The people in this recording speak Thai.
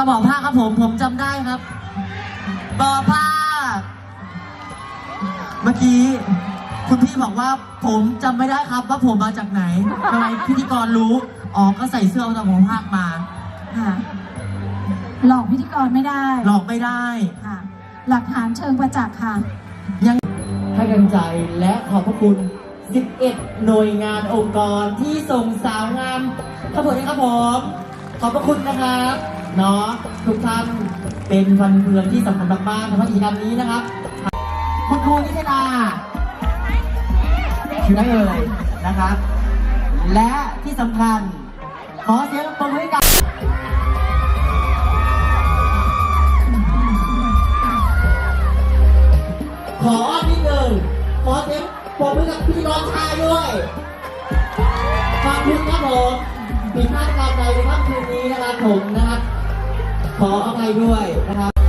เอากระบอกผ้าครับผมผมจำได้ครับบอกผ้า เมื่อกี้คุณพี่บอกว่าผมจำไม่ได้ครับ ว่าผมมาจากไหนทำไมพิธีกรรู้อ๋อก็ใส่เสื้อเอากระบอกผ้ามาค่ะหลอกพิธีกรไม่ได้หลอกไม่ได้ค่ะ หลักฐานเชิงประจักษ์ค่ะ ยังให้กำลังใจและขอบพระคุณ 11 หน่วยงานองค์กรที่ส่งสาวงามขบวนนี้ครับผม ขอบพระคุณนะครับ เนาะทุกท่านเป็นวันเมืองที่สำคัญมากๆในกิจกรรมนี้นะครับคุณครูนิชนาคือได้เลยนะครับ และที่สำคัญ ขอเสียงปรบมือให้กับขออ้อนนิดหนึ่งขอเสียงปรบมือกับพิธีกรชายด้วยขอบคุณครับผมผิดพลาการใดในค่ำคืนนี้นะครับผมนะ ขออภัยด้วยนะครับ